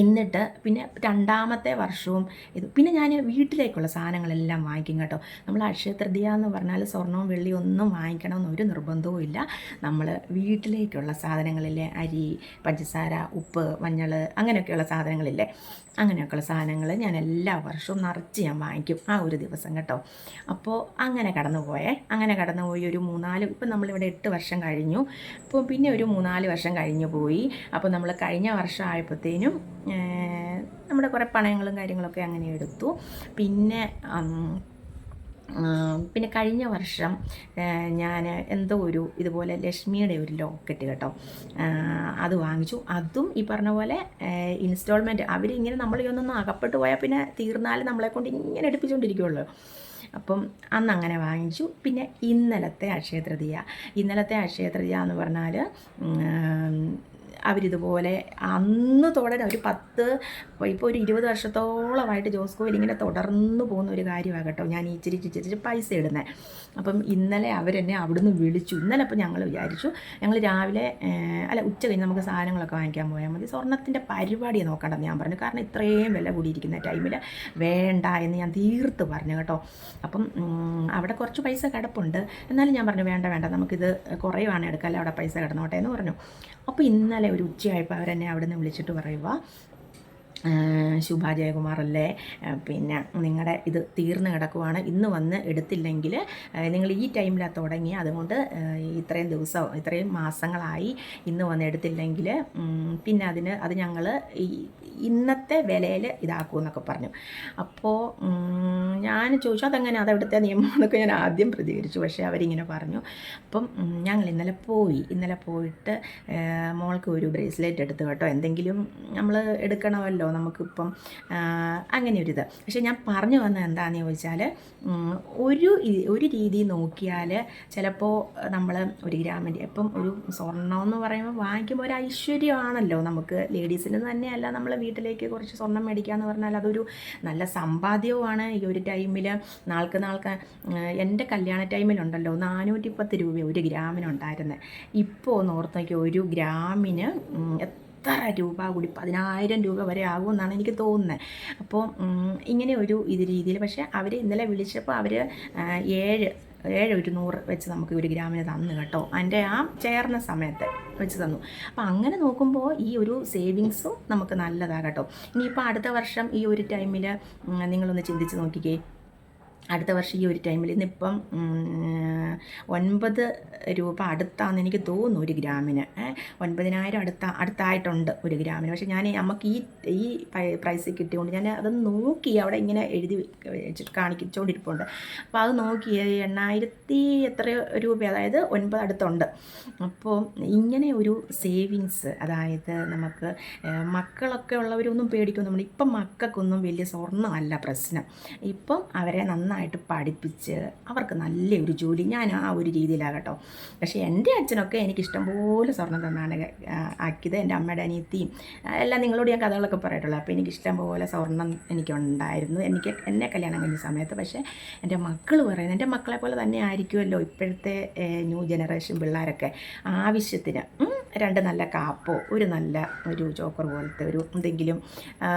എന്നിട്ട് പിന്നെ രണ്ടാമത്തെ വർഷവും ഇത് പിന്നെ ഞാൻ വീട്ടിലേക്കുള്ള സാധനങ്ങളെല്ലാം വാങ്ങിക്കും കേട്ടോ. നമ്മൾ അക്ഷയ തൃതീയ എന്ന് പറഞ്ഞാൽ സ്വർണവും വെള്ളിയും ഒന്നും വാങ്ങിക്കണമെന്ന് ഒരു നിർബന്ധവും ഇല്ല. നമ്മൾ വീട്ടിലേക്കുള്ള സാധനങ്ങളില്ലേ അരി പഞ്ചസാര ഉപ്പ് മഞ്ഞൾ അങ്ങനെയൊക്കെയുള്ള സാധനങ്ങളില്ലേ. അങ്ങനെയൊക്കെയുള്ള സാധനങ്ങൾ ഞാൻ എല്ലാ വർഷവും നിറച്ച് ഞാൻ വാങ്ങിക്കും ആ ഒരു ദിവസം കേട്ടോ. അപ്പോൾ അങ്ങനെ കടന്നു പോയേ. അങ്ങനെ കടന്നു പോയി ഒരു മൂന്നാൽ ഇപ്പം നമ്മളിവിടെ എട്ട് വർഷം കഴിഞ്ഞു. അപ്പോൾ പിന്നെ ഒരു മൂന്നാൽ വർഷം കഴിഞ്ഞു പോയി. അപ്പോൾ നമ്മൾ കഴിഞ്ഞ വർഷം ആയപ്പോഴത്തേനും നമ്മുടെ കുറേ പണയങ്ങളും കാര്യങ്ങളൊക്കെ അങ്ങനെ എടുത്തു. പിന്നെ പിന്നെ കഴിഞ്ഞ വർഷം ഞാൻ എന്തോ ഒരു ഇതുപോലെ ലക്ഷ്മിയുടെ ഒരു ലോക്കറ്റ് കേട്ടോ. അത് വാങ്ങിച്ചു. അതും ഈ പറഞ്ഞ പോലെ ഇൻസ്റ്റാൾമെന്റ് അവരിങ്ങനെ നമ്മൾ ഒന്നൊന്ന് അകപ്പെട്ട് പോയാൽ പിന്നെ തീർന്നാൽ നമ്മളെ കൊണ്ട് ഇങ്ങനെ എടുപ്പിച്ചുകൊണ്ടിരിക്കുമല്ലോ അപ്പം അന്ന് അങ്ങനെ വാങ്ങിച്ചു. പിന്നെ ഇന്നലത്തെ അക്ഷയ തൃതീയ. ഇന്നലത്തെ അക്ഷയ തൃതീയ എന്ന് പറഞ്ഞാൽ അവരിതുപോലെ അന്ന് തുടരെ ഒരു പത്ത് ഇപ്പോൾ ഒരു ഇരുപത് വർഷത്തോളമായിട്ട് ജോസ്കോയിൽ ഇങ്ങനെ തുടർന്നു പോകുന്ന ഒരു കാര്യമാണ് കേട്ടോ ഞാൻ ഇച്ചിരി ഇച്ചിരി പൈസ ഇടുന്നത് അപ്പം ഇന്നലെ അവരെന്നെ അവിടുന്ന് വിളിച്ചു. ഇന്നലെ അപ്പം ഞങ്ങൾ വിചാരിച്ചു ഞങ്ങൾ രാവിലെ അല്ല ഉച്ച കഴിഞ്ഞ് നമുക്ക് സാധനങ്ങളൊക്കെ വാങ്ങിക്കാൻ പോയാൽ മതി. സ്വർണത്തിന്റെ പരിപാടിയെ നോക്കണ്ടെന്ന് ഞാൻ പറഞ്ഞു. കാരണം ഇത്രയും വില കൂടിയിരിക്കുന്ന ടൈമിൽ വേണ്ട എന്ന് ഞാൻ തീർത്ത് പറഞ്ഞു കേട്ടോ. അപ്പം അവിടെ കുറച്ച് പൈസ കിടപ്പുണ്ട്. എന്നാലും ഞാൻ പറഞ്ഞു വേണ്ട വേണ്ട നമുക്കിത് കുറയുവാണ് എടുക്കാമല്ലോ അവിടെ പൈസ കിടന്നോട്ടെ എന്ന് പറഞ്ഞു. അപ്പോൾ ഇന്നലെ ഒരു ഉച്ചയായപ്പോൾ അവരെന്നെ അവിടെ നിന്ന് വിളിച്ചിട്ട് പറയുക ശുഭ ജയകുമാറല്ലേ ആ, പിന്നെ നിങ്ങളുടെ ഇത് തീർന്നു കിടക്കുവാണ്. ഇന്ന് വന്ന് എടുത്തില്ലെങ്കിൽ നിങ്ങൾ ഈ ടൈമിലാണ് തുടങ്ങി അതുകൊണ്ട് ഇത്രയും ദിവസം ഇത്രയും മാസങ്ങളായി ഇന്ന് വന്ന് എടുത്തില്ലെങ്കിൽ പിന്നെ അതിന് അത് ഞങ്ങൾ ഇന്നത്തെ വിലയിൽ ഇതാക്കും എന്നൊക്കെ പറഞ്ഞു. അപ്പോൾ ഞാൻ ചോദിച്ചു അതെങ്ങനെ? അതെവിടുത്തെ നിയമം? എന്നൊക്കെ ഞാൻ ആദ്യം പ്രതികരിച്ചു. പക്ഷേ അവരിങ്ങനെ പറഞ്ഞു. അപ്പം ഞങ്ങൾ ഇന്നലെ പോയി. ഇന്നലെ പോയിട്ട് മോൾക്ക് ഒരു ബ്രേസ്ലെറ്റ് എടുത്തു കേട്ടോ. എന്തെങ്കിലും നമ്മൾ എടുക്കണമല്ലോ. നമുക്കിപ്പം ആ, അങ്ങനെ ഒരിത് പക്ഷേ ഞാൻ പറഞ്ഞു വന്നത് എന്താണെന്ന് ചോദിച്ചാൽ ഒരു ഒരു രീതി നോക്കിയാൽ ചിലപ്പോൾ നമ്മൾ ഒരു ഗ്രാമിന്റെ ഇപ്പം ഒരു സ്വർണം എന്ന് പറയുമ്പോൾ വാങ്ങിക്കുമ്പോൾ ഒരു ഐശ്വര്യമാണല്ലോ നമുക്ക്. ലേഡീസിന് തന്നെയല്ല നമ്മൾ വീട്ടിലേക്ക് കുറച്ച് സ്വർണം മേടിക്കുക എന്ന് പറഞ്ഞാൽ അതൊരു നല്ല സമ്പാദ്യവുമാണ്. ഈ ഒരു ടൈമിൽ നാൾക്ക് നാൾക്ക് എന്റെ കല്യാണ ടൈമിലുണ്ടല്ലോ നാനൂറ്റി പത്ത് രൂപ ഒരു ഗ്രാമിനുണ്ടായിരുന്നത് ഇപ്പോൾ ഒന്ന് ഓർത്തേക്ക് ഒരു ഗ്രാമിന് എത്ര രൂപ കൂടി? പതിനായിരം രൂപ വരെ ആകുമെന്നാണ് എനിക്ക് തോന്നുന്നത്. അപ്പോൾ ഇങ്ങനെ ഒരു ഇത് രീതിയിൽ പക്ഷേ അവർ ഇന്നലെ വിളിച്ചപ്പോൾ അവർ ഏഴ് ഏഴ് ഒരു നൂറ് വെച്ച് നമുക്ക് ഒരു ഗ്രാമിന് തന്നു കേട്ടോ. അതിന്റെ ആ ചേർന്ന സമയത്ത് വെച്ച് തന്നു. അപ്പോൾ അങ്ങനെ നോക്കുമ്പോൾ ഈ ഒരു സേവിങ്സും നമുക്ക് നല്ലതാണ് കേട്ടോ. ഇനിയിപ്പോൾ അടുത്ത വർഷം ഈ ഒരു ടൈമിൽ നിങ്ങളൊന്ന് ചിന്തിച്ച് നോക്കിക്കേ. അടുത്ത വർഷം ഈ ഒരു ടൈമിൽ ഇന്നിപ്പം ഒൻപത് രൂപ അടുത്താന്ന് എനിക്ക് തോന്നുന്നു ഒരു ഗ്രാമിന്. ഒൻപതിനായിരം അടുത്ത അടുത്തായിട്ടുണ്ട് ഒരു ഗ്രാമിന്. പക്ഷേ ഞാൻ നമുക്ക് ഈ ഈ പ്രൈസ് കിട്ടിയതുകൊണ്ട് ഞാൻ അതൊന്ന് നോക്കി അവിടെ ഇങ്ങനെ എഴുതി വെച്ചിട്ട് കാണിച്ചുകൊണ്ടിരിപ്പുണ്ട് അപ്പോൾ അത് നോക്കി എണ്ണായിരത്തി എത്ര രൂപ അതായത് ഒൻപത് അടുത്തുണ്ട്. അപ്പോൾ ഇങ്ങനെ ഒരു സേവിങ്സ് അതായത് നമുക്ക് മക്കളൊക്കെ ഉള്ളവരൊന്നും പേടിക്കൊന്നും ഇപ്പം മക്കൾക്കൊന്നും വലിയ സ്വർണമല്ല പ്രശ്നം. ഇപ്പം അവരെ നന്നായി നന്നായിട്ട് പഠിപ്പിച്ച് അവർക്ക് നല്ലൊരു ജോലി. ഞാൻ ആ ഒരു രീതിയിലാണ് കേട്ടോ പക്ഷേ എന്റെ അച്ഛനൊക്കെ എനിക്ക് ഇഷ്ടംപോലെ സ്വർണം തന്നാണ് ആക്കിയത്. എന്റെ അമ്മയുടെ അനിയത്തിയും എല്ലാം നിങ്ങളോട് ഞാൻ കഥകളൊക്കെ പറയട്ടുള്ളൂ അപ്പോൾ എനിക്ക് ഇഷ്ടംപോലെ സ്വർണം എനിക്കുണ്ടായിരുന്നു. എനിക്ക് എന്നെ കല്യാണം കഴിഞ്ഞ സമയത്ത്. പക്ഷേ എന്റെ മക്കൾ പറയുന്നത് എന്റെ മക്കളെ പോലെ തന്നെ ആയിരിക്കുമല്ലോ ഇപ്പോഴത്തെ ന്യൂ ജനറേഷൻ പിള്ളേരൊക്കെ. ആവശ്യത്തിന് രണ്ട് നല്ല കാപ്പോ ഒരു നല്ല ഒരു ചോക്കർ പോലത്തെ ഒരു എന്തെങ്കിലും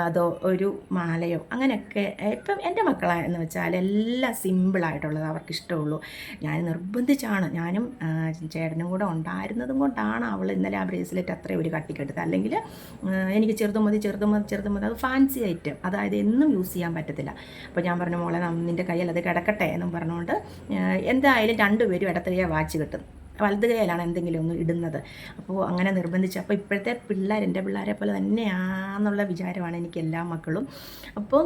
അതോ ഒരു മാലയോ അങ്ങനെയൊക്കെ ഇപ്പം എന്റെ മക്കളെന്ന് വെച്ചാൽ എല്ലാം സിമ്പിളായിട്ടുള്ളത് അവർക്ക് ഇഷ്ടമുള്ളൂ ഞാൻ നിർബന്ധിച്ചാണ്. ഞാനും ചേട്ടനും കൂടെ ഉണ്ടായിരുന്നതും കൊണ്ടാണ് അവൾ ഇന്നലെ ആ ബ്രേസ്ലെറ്റ് അത്രയും ഒരു കട്ടിക്കെടുത്തത്. അല്ലെങ്കിൽ എനിക്ക് ചെറുതും മതി ചെറുതും മതി ചെറുതും മതി അത് ഫാൻസി ഐറ്റം. അതായത് എന്നും യൂസ് ചെയ്യാൻ പറ്റത്തില്ല. അപ്പോൾ ഞാൻ പറഞ്ഞു മോളെ നിന്റെ കയ്യിൽ അത് കിടക്കട്ടെ എന്നും പറഞ്ഞുകൊണ്ട് എന്തായാലും രണ്ടുപേരും ഇടത്തറിയ വാച്ച് കിട്ടും വലത് കൈയിലാണ് എന്തെങ്കിലും ഒന്ന് ഇടുന്നത്. അപ്പോൾ അങ്ങനെ നിർബന്ധിച്ച് അപ്പോൾ ഇപ്പോഴത്തെ പിള്ളേർ എന്റെ പിള്ളേരെ പോലെ തന്നെയാണെന്നുള്ള വിചാരമാണ് എനിക്ക് എല്ലാ മക്കളും. അപ്പോൾ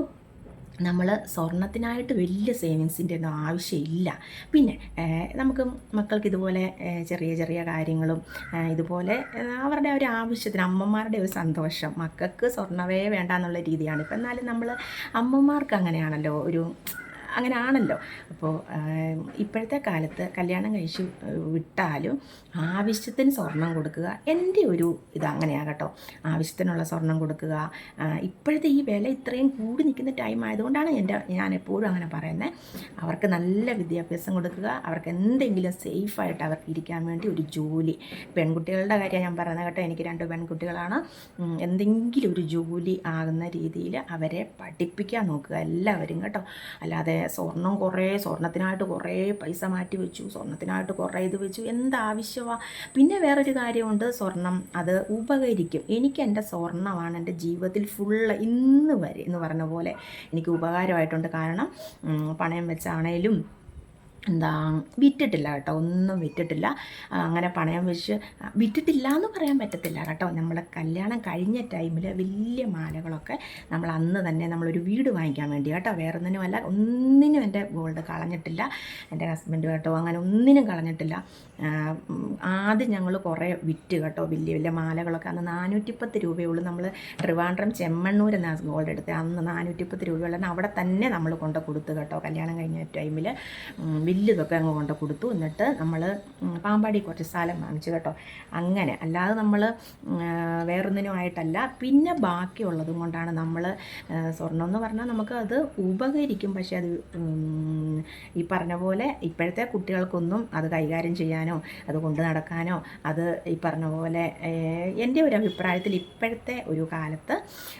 നമ്മൾ സ്വർണത്തിനായിട്ട് വലിയ സേവിങ്സിന്റെ ഒന്നും ആവശ്യമില്ല. പിന്നെ നമുക്ക് മക്കൾക്ക് ഇതുപോലെ ചെറിയ ചെറിയ കാര്യങ്ങളും ഇതുപോലെ അവരുടെ ഒരു ആവശ്യത്തിന് അമ്മമാരുടെ ഒരു സന്തോഷം മക്കൾക്ക് സ്വർണവേ വേണ്ട എന്നുള്ള രീതിയാണ്. ഇപ്പം എന്നാലും നമ്മൾ അമ്മമാർക്ക് അങ്ങനെയാണല്ലോ ഒരു അങ്ങനെ ആണല്ലോ അപ്പോൾ ഇപ്പോഴത്തെ കാലത്ത് കല്യാണം കഴിച്ച് വിട്ടാലും ആവശ്യത്തിന് സ്വർണം കൊടുക്കുക എന്റെ ഒരു ഇത് അങ്ങനെയാണ് കേട്ടോ ആവശ്യത്തിനുള്ള സ്വർണം കൊടുക്കുക ഇപ്പോഴത്തെ ഈ വില ഇത്രയും കൂടി നിൽക്കുന്ന ടൈം ആയതുകൊണ്ടാണ് എന്റെ ഞാൻ എപ്പോഴും അങ്ങനെ പറയുന്നത് അവർക്ക് നല്ല വിദ്യാഭ്യാസം കൊടുക്കുക അവർക്ക് എന്തെങ്കിലും സേഫായിട്ട് അവർക്ക് ഇരിക്കാൻ വേണ്ടി ഒരു ജോലി. പെൺകുട്ടികളുടെ കാര്യം ഞാൻ പറയുന്നത് കേട്ടോ എനിക്ക് രണ്ട് പെൺകുട്ടികളാണ്. എന്തെങ്കിലും ഒരു ജോലി ആകുന്ന രീതിയിൽ അവരെ പഠിപ്പിക്കാൻ നോക്കുക എല്ലാവരും കേട്ടോ. അല്ലാതെ സ്വർണം കുറേ സ്വർണത്തിനായിട്ട് കുറേ പൈസ മാറ്റി വെച്ചു സ്വർണത്തിനായിട്ട് കുറേ ഇത് വെച്ചു. എന്താവശ്യമാണ് പിന്നെ വേറൊരു കാര്യമുണ്ട്. സ്വർണം അത് ഉപകരിക്കും. എനിക്ക് എന്റെ സ്വർണമാണ് എന്റെ ജീവിതത്തിൽ ഫുള്ള് ഇന്ന് വരെ എന്ന് പറഞ്ഞ പോലെ എനിക്ക് ഉപകാരമായിട്ടുണ്ട്. കാരണം പണയം വെച്ചാണേലും എന്താ വിറ്റിട്ടില്ല കേട്ടോ. ഒന്നും വിറ്റിട്ടില്ല. അങ്ങനെ പണയം വെച്ച് വിറ്റിട്ടില്ല എന്ന് പറയാൻ പറ്റത്തില്ല കേട്ടോ. നമ്മളെ കല്യാണം കഴിഞ്ഞ ടൈമിൽ വലിയ മാലകളൊക്കെ നമ്മൾ അന്ന് തന്നെ നമ്മളൊരു വീട് വാങ്ങിക്കാൻ വേണ്ടി കേട്ടോ. വേറെ ഒന്നിനുമല്ല ഒന്നിനും എന്റെ ഗോൾഡ് കളഞ്ഞിട്ടില്ല. എന്റെ ഹസ്ബൻഡ് കേട്ടോ അങ്ങനെ ഒന്നിനും കളഞ്ഞിട്ടില്ല. ആദ്യം ഞങ്ങൾ കുറേ വിറ്റ് കേട്ടോ. വലിയ വലിയ മാലകളൊക്കെ അന്ന് നാനൂറ്റിപ്പത്ത് രൂപയുള്ളൂ നമ്മൾ ട്രിവാൻഡ്രം ചെമ്മണ്ണൂർ എന്നാ ഗോൾഡ് എടുത്ത് അന്ന് നാനൂറ്റിപ്പത്ത് രൂപയുള്ള അവിടെ തന്നെ നമ്മൾ കൊണ്ട് കൊടുത്തു കേട്ടോ കല്യാണം കഴിഞ്ഞ ടൈമിൽ വലിയതൊക്കെ അങ്ങ് കൊണ്ട് കൊടുത്തു. എന്നിട്ട് നമ്മൾ പാമ്പാടി കുറച്ച് സ്ഥലം വാങ്ങിച്ചു കേട്ടോ. അങ്ങനെ. അല്ലാതെ നമ്മൾ വേറൊന്നിനും ആയിട്ടല്ല പിന്നെ ബാക്കിയുള്ളതും കൊണ്ടാണ് നമ്മൾ സ്വർണം എന്ന് പറഞ്ഞാൽ നമുക്ക് അത് ഉപകരിക്കും. പക്ഷേ അത് ഈ പറഞ്ഞ പോലെ ഇപ്പോഴത്തെ കുട്ടികൾക്കൊന്നും അത് കൈകാര്യം ചെയ്യാനോ അത് കൊണ്ട് നടക്കാനോ അത് ഈ പറഞ്ഞ പോലെ എന്റെ ഒരു അഭിപ്രായത്തിൽ ഇപ്പോഴത്തെ ഒരു കാലത്ത്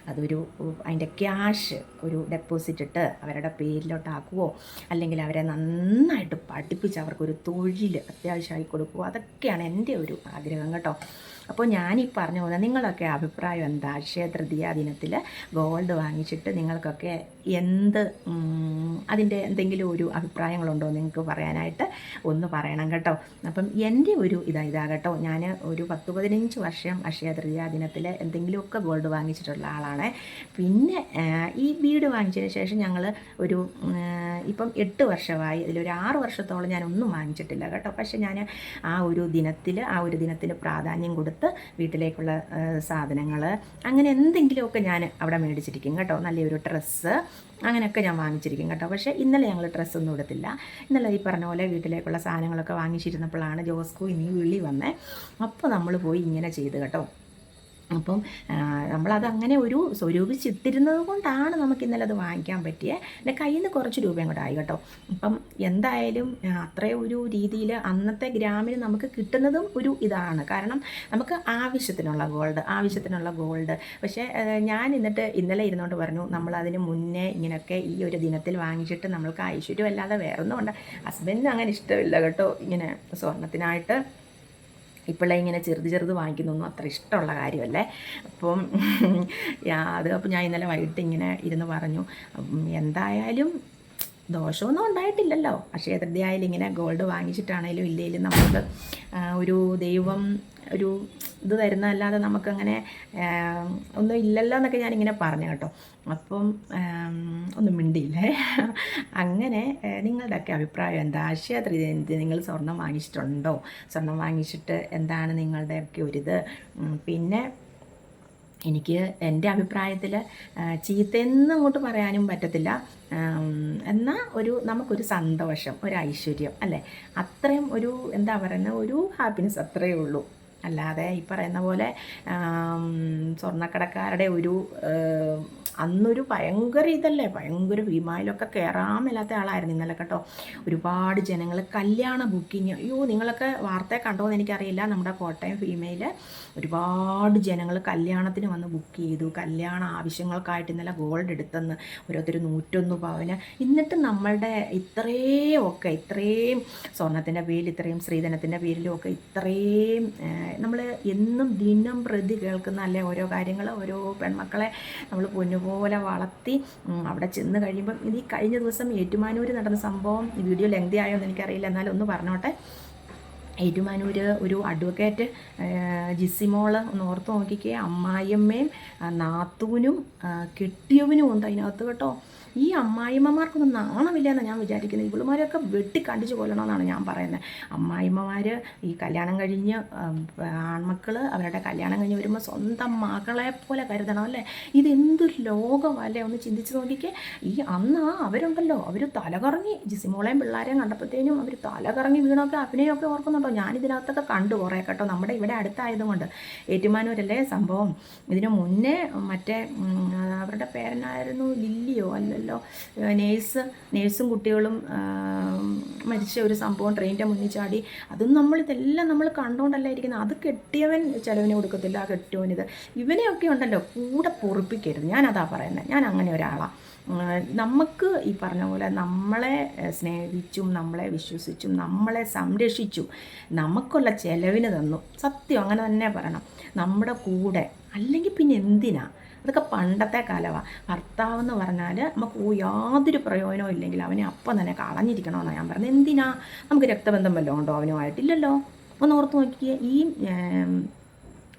അതൊരു അതിന്റെ ക്യാഷ് ഒരു ഡെപ്പോസിറ്റ് ഇട്ട് അവരുടെ പേരിലോട്ടാക്കുവോ അല്ലെങ്കിൽ അവരെ നന്നായിട്ട് പഠിപ്പിച്ച് അവർക്കൊരു തൊഴിൽ അത്യാവശ്യമായി കൊടുക്കുക. അതൊക്കെയാണ് എന്റെ ഒരു ആഗ്രഹം കേട്ടോ. അപ്പോൾ ഞാൻ ഈ പറഞ്ഞു പോകുന്നത് നിങ്ങളൊക്കെ അഭിപ്രായം എന്താ? അക്ഷയ തൃതീയ ദിനത്തിൽ ഗോൾഡ് വാങ്ങിച്ചിട്ട് നിങ്ങൾക്കൊക്കെ എന്ത് അതിന്റെ എന്തെങ്കിലും ഒരു അഭിപ്രായങ്ങളുണ്ടോ നിങ്ങൾക്ക് പറയാനായിട്ട് ഒന്ന് പറയണം കേട്ടോ. അപ്പം എന്റെ ഒരു ഇതാ ഇതാ കേട്ടോ. ഞാൻ ഒരു പത്ത് പതിനഞ്ച് വർഷം അക്ഷയ തൃതീയ ദിനത്തിൽ എന്തെങ്കിലുമൊക്കെ ഗോൾഡ് വാങ്ങിച്ചിട്ടുള്ള ആളാണ്. പിന്നെ ഈ വീട് വാങ്ങിച്ചതിന് ശേഷം ഞങ്ങൾ ഒരു ഇപ്പം എട്ട് വർഷമായി. ഇതിലൊരു ആറ് വർഷത്തോളം ഞാനൊന്നും വാങ്ങിച്ചിട്ടില്ല കേട്ടോ. പക്ഷേ ഞാൻ ആ ഒരു ദിനത്തിൽ ആ ഒരു ദിനത്തിന് പ്രാധാന്യം കൊടുത്ത് വീട്ടിലേക്കുള്ള സാധനങ്ങൾ അങ്ങനെ എന്തെങ്കിലുമൊക്കെ ഞാൻ അവിടെ മേടിച്ചിരിക്കും കേട്ടോ. നല്ലൊരു ഡ്രസ്സ് അങ്ങനെയൊക്കെ ഞാൻ വാങ്ങിച്ചിരിക്കും കേട്ടോ. പക്ഷേ ഇന്നലെ ഞങ്ങൾ ഡ്രസ്സൊന്നും എടുത്തില്ല. ഇന്നലെ ഈ പറഞ്ഞ പോലെ വീട്ടിലേക്കുള്ള സാധനങ്ങളൊക്കെ വാങ്ങിച്ചിരുന്നപ്പോഴാണ് ജോസ്കോ ഇനി വിളി വന്നേ. അപ്പോൾ നമ്മൾ പോയി ഇങ്ങനെ ചെയ്ത് കേട്ടോ. അപ്പം നമ്മളത് അങ്ങനെ ഒരു സ്വരൂപിച്ചിട്ടിരുന്നത് കൊണ്ടാണ് നമുക്ക് ഇന്നലെ അത് വാങ്ങിക്കാൻ പറ്റിയത് എന്റെ കയ്യിൽ നിന്ന് കുറച്ച് രൂപയും കൂടെ ആയി കേട്ടോ. അപ്പം എന്തായാലും അത്രയും ഒരു രീതിയിൽ അന്നത്തെ ഗ്രാമിന് നമുക്ക് കിട്ടുന്നതും ഒരു ഇതാണ്. കാരണം നമുക്ക് ആവശ്യത്തിനുള്ള ഗോൾഡ് ആവശ്യത്തിനുള്ള ഗോൾഡ്. പക്ഷേ ഞാൻ എന്നിട്ട് ഇന്നലെ ഇരുന്നുകൊണ്ട് പറഞ്ഞു നമ്മൾ അതിന് മുന്നേ ഇങ്ങനെയൊക്കെ ഈ ഒരു ദിനത്തിൽ വാങ്ങിച്ചിട്ട് നമ്മൾക്ക് ഐശ്വര്യം അല്ലാതെ വേറൊന്നും ഉണ്ട് ഹസ്ബൻഡിന് അങ്ങനെ ഇഷ്ടമില്ല കേട്ടോ. ഇങ്ങനെ സ്വർണത്തിനായിട്ട് ഇപ്പോഴേ ഇങ്ങനെ ചെറുത് ചെറുത് വാങ്ങിക്കുന്നൊന്നും അത്ര ഇഷ്ടമുള്ള കാര്യമല്ലേ? അപ്പം അത് അപ്പോൾ ഞാൻ ഇന്നലെ വൈകിട്ട് ഇങ്ങനെ ഇരുന്ന് പറഞ്ഞു. എന്തായാലും ദോഷമൊന്നും ഉണ്ടായിട്ടില്ലല്ലോ. അക്ഷയ തൃതീയായാലും ഇങ്ങനെ ഗോൾഡ് വാങ്ങിച്ചിട്ടാണേലും ഇല്ലെങ്കിലും നമുക്ക് ഒരു ദൈവം ഒരു ഇത് തരുന്നതല്ലാതെ നമുക്കങ്ങനെ ഒന്നും ഇല്ലല്ലോ എന്നൊക്കെ ഞാനിങ്ങനെ പറഞ്ഞു കേട്ടോ. അപ്പം ഒന്നും മിണ്ടിയില്ലേ? അങ്ങനെ നിങ്ങളുടെയൊക്കെ അഭിപ്രായം എന്താ? അക്ഷയ നിങ്ങൾ സ്വർണം വാങ്ങിച്ചിട്ടുണ്ടോ? സ്വർണം വാങ്ങിച്ചിട്ട് എന്താണ് നിങ്ങളുടെയൊക്കെ ഒരിത് പിന്നെ എനിക്ക് എന്റെ അഭിപ്രായത്തിൽ ചീത്തയെന്ന് അങ്ങോട്ട് പറയാനും പറ്റത്തില്ല. എന്നാൽ ഒരു നമുക്കൊരു സന്തോഷം ഒരു ഐശ്വര്യം അല്ലേ? അത്രയും ഒരു എന്താ പറയുന്നത് ഒരു ഹാപ്പിനെസ് അത്രയേ ഉള്ളൂ. അല്ലാതെ ഈ പറയുന്ന പോലെ സ്വർണക്കടക്കാരുടെ ഒരു അന്നൊരു ഭയങ്കര ഇതല്ലേ? ഭയങ്കര വിമാനിലൊക്കെ കയറാൻ മേലാത്ത ആളായിരുന്നു ഇന്നലെ കേട്ടോ. ഒരുപാട് ജനങ്ങൾ കല്യാണ ബുക്കിങ്. അയ്യോ നിങ്ങളൊക്കെ വാർത്ത കണ്ടോ എന്ന് എനിക്കറിയില്ല. നമ്മുടെ കോട്ടയം ഫീമെയിൽ ഒരുപാട് ജനങ്ങൾ കല്യാണത്തിന് വന്ന് ബുക്ക് ചെയ്തു. കല്യാണ ആവശ്യങ്ങൾക്കായിട്ട് ഇന്നലെ ഗോൾഡ് എടുത്തെന്ന് ഓരോരുത്തർ നൂറ്റൊന്ന് പവന്. എന്നിട്ട് നമ്മളുടെ ഇത്രയും ഒക്കെ ഇത്രയും സ്വർണത്തിന്റെ പേരിൽ ഇത്രയും സ്ത്രീധനത്തിന്റെ പേരിലും ഒക്കെ ഇത്രയും നമ്മൾ എന്നും ദിനം പ്രതി കേൾക്കുന്ന അല്ലെ ഓരോ കാര്യങ്ങൾ ഓരോ പെൺമക്കളെ നമ്മൾ പൊന്നുപോലെ വളർത്തി അവിടെ ചെന്ന് കഴിയുമ്പം ഇത് ഈ കഴിഞ്ഞ ദിവസം ഏറ്റുമാനൂർ നടന്ന സംഭവം ഈ വീഡിയോ ലെങ്തി ആയോ എന്ന് എനിക്കറിയില്ല. എന്നാലും ഒന്ന് പറഞ്ഞോട്ടെ. ഏറ്റുമാനൂർ ഒരു അഡ്വക്കേറ്റ് ജിസിമോൾ ഒന്ന് ഓർത്ത് നോക്കിക്കേ. അമ്മായിയമ്മയും നാത്തൂനും കെട്ടിയവനും ഉണ്ട് അതിനകത്ത് കേട്ടോ. ഈ അമ്മായിമ്മമാർക്കൊന്നും നാണമില്ല എന്നാണ് ഞാൻ വിചാരിക്കുന്നത്. ഇവളുമാരെയൊക്കെ വെട്ടി കണ്ടിച്ചു കൊല്ലണമെന്നാണ് ഞാൻ പറയുന്നത് അമ്മായിമ്മമാർ ഈ കല്യാണം കഴിഞ്ഞ് ആൺമക്കൾ അവരുടെ കല്യാണം കഴിഞ്ഞ് വരുമ്പോൾ സ്വന്തം മകളെ പോലെ കരുതണം അല്ലേ? ഇത് എന്തൊരു ലോകമല്ലേ ഒന്ന് ചിന്തിച്ച് നോക്കിക്കേ. ഈ അന്ന് അവരുണ്ടല്ലോ. അവർ തലകറങ്ങി. ജിസിമോളെയും പിള്ളേരെയും കണ്ടപ്പോഴത്തേനും അവർ തലകറങ്ങി വീണൊക്കെ അഭിനയമൊക്കെ ഓർക്കുന്നുണ്ടോ? ഞാനിതിനകത്തൊക്കെ കണ്ടു കുറേ കേട്ടോ. നമ്മുടെ ഇവിടെ അടുത്തായതുകൊണ്ട്. ഏറ്റുമാനൂരല്ലേ സംഭവം? ഇതിനു മുന്നേ മറ്റേ അവരുടെ പേരനായിരുന്നു ലില്ലിയോ? അല്ലല്ലോ നേഴ്സ് നേഴ്സും കുട്ടികളും മരിച്ച ഒരു സംഭവം ട്രെയിനിന്റെ മുന്നിൽ ചാടി. അതും നമ്മൾ ഇതെല്ലാം നമ്മൾ കണ്ടുകൊണ്ടല്ല ഇരിക്കുന്നത് അത് കെട്ടിയവൻ ചിലവിന് കൊടുക്കത്തില്ല ആ കെട്ടിയവനിത്. ഇവനെയൊക്കെ ഉണ്ടല്ലോ കൂടെ പൊറിപ്പിക്കരുത്. ഞാനതാ പറയുന്നത് ഞാൻ അങ്ങനെ ഒരാളാണ് നമുക്ക് ഈ പറഞ്ഞ പോലെ നമ്മളെ സ്നേഹിച്ചും നമ്മളെ വിശ്വസിച്ചും നമ്മളെ സംരക്ഷിച്ചും നമുക്കുള്ള ചെലവിന് തന്നു. സത്യം അങ്ങനെ തന്നെ പറയണം. നമ്മുടെ കൂടെ അല്ലെങ്കിൽ പിന്നെ എന്തിനാ? അതൊക്കെ പണ്ടത്തെ കാലമാണ് ഭർത്താവ് എന്ന് പറഞ്ഞാൽ നമുക്ക് യാതൊരു പ്രയോജനവും ഇല്ലെങ്കിൽ അവനെ അപ്പം തന്നെ കളഞ്ഞിരിക്കണമെന്നാണ് ഞാൻ പറഞ്ഞത്. എന്തിനാ? നമുക്ക് രക്തബന്ധം വല്ലതും ഉണ്ടോ? അവനുമായിട്ടില്ലല്ലോ. ഒന്ന് ഓർത്ത് നോക്കിയേ ഈ